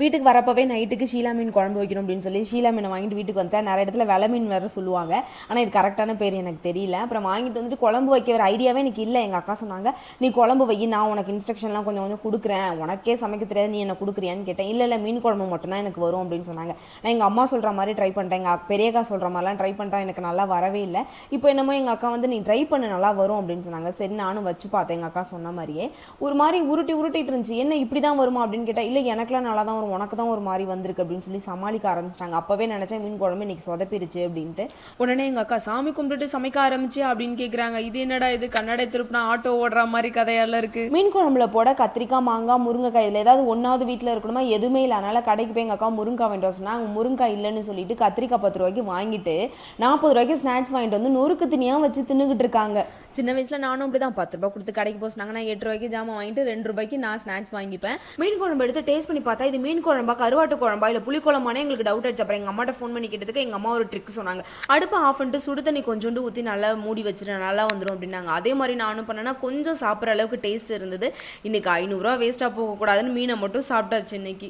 வீட்டுக்கு வரப்போவே நைட்டுக்கு ஷீலா மீன் குழம்பு வைக்கணும் அப்படின்னு சொல்லி ஷீலா மீனை வாங்கிட்டு வீட்டுக்கு வந்துட்டேன் நிறைய இடத்துல வெலை மீன் வேறு சொல்லுவாங்க. ஆனால் இது கரெக்டான பேர் எனக்கு தெரியல. அப்புறம் வாங்கிட்டு வந்துட்டு குழம்பு வைக்க ஒரு ஐடியாவே எனக்கு இல்லை. எங்கள் அக்கா சொன்னாங்க நீ குழம்பு வை நான் உனக்கு இன்ஸ்ட்ரக்ஷன்லாம் கொஞ்சம் கொஞ்சம் கொடுக்குறேன். உனக்கே சமைக்க தெரியாது நீ என்ன கொடுக்குறியான்னு கேட்டேன். இல்லை இல்லை மீன் குழம்பு மட்டும்தான் எனக்கு வரும் அப்படின்னு சொன்னாங்க. நான் எங்கள் அம்மா சொல்கிற மாதிரி ட்ரை பண்ணிட்டேன். எங்கள் பெரியக்கா சொல்கிற மாதிரிலாம் ட்ரை பண்ணிட்டா எனக்கு நல்லா வரவே இல்லை. இப்போ என்னமோ எங்கள் அக்கா வந்து நீ ட்ரை பண்ண நல்லா வரும் அப்படின்னு சொன்னாங்க. சரி நானும் வச்சு பார்த்தேன். எங்கள் அக்கா சொன்ன மாதிரியே. ஒரு மாதிரி உருட்டி உருட்டிட்டு இருந்துச்சு. என்ன இப்படி தான் வருமா? அப்படின்னு கேட்டால் இல்லை எனக்குலாம் நல்லா தான் வரும் உனக்கு தான் ஒரு மாதிரி வந்திருக்கு அப்படின்னு சொல்லி சமாளிக்க ஆரம்பிச்சிட்டாங்க. அப்போவே நினச்சேன் மீன் குழம்பு இன்னைக்கு சொதப்பிருச்சு அப்படின்ட்டு. உடனே எங்கள் அக்கா சாமி கும்பிட்டுட்டு சமைக்க ஆரம்பிச்சு அப்படின்னு கேட்குறாங்க இது என்னடா இது? கண்ணடை திருப்பினா ஆட்டோ ஓடுற மாதிரி கதையெல்லாம் இருக்கு. மீன் குழம்புல போட கத்திரிக்காய் மாங்காய் முருங்கைக்காய் இதில் ஏதாவது ஒன்றாவது வீட்டில் இருக்கணுமா? எதுவுமே இல்லை. அதனால கடைக்கு போய் எங்கள் அக்கா முருங்காய் வாங்கிட்டு வர சொன்னாங்க இல்லைன்னு சொல்லிட்டு கத்திரிக்காய் பத்து ரூபாய்க்கு வாங்கிட்டு நாற்பது ரூபாய்க்கு ஸ்நாக்ஸ் வாங்கிட்டு வந்து நொறுக்கு தினியாக வச்சு தின்னுக்கிட்டு இருக்காங்க. சின்ன வயசில் நானும் அப்படி தான் பத்து ரூபாய் கொடுத்து கடைக்கு சொன்னாங்க நான் எட்டு ரூபாய்க்கு ஜாமான் வாங்கிட்டு ரெண்டு ரூபாய்க்கு நான் ஸ்நாக்ஸ் வாங்கிப்பேன். மீன் குழம்பு எடுத்து டேஸ்ட் பண்ணி பார்த்தா இது மீன் குழம்பா கருவாட்டு குழம்பா இல்லை புளி குழம்பானே எங்களுக்கு டவுட் ஆச்சு அப்புறம் எங்கள் அம்மாட்ட ஃபோன் பண்ணி கேட்டதுக்கு எங்கள் அம்மா ஒரு ட்ரிக் சொன்னாங்க. அடுப்பை ஆஃப் பண்ணிட்டு சுடு தண்ணி கொஞ்சோண்டு ஊற்றி நல்லா மூடி வச்சுட்டு நல்லா வந்துடும் அப்படின்னாங்க. அதே மாதிரி நானும் பண்ணேன்னா கொஞ்சம் சாப்பிட்ற அளவுக்கு டேஸ்ட் இருந்தது. இன்னைக்கு ஐநூறுரூவா வேஸ்ட்டாக போகக்கூடாதுன்னு மீனை மட்டும் சாப்பிட்டாச்சு இன்னைக்கு.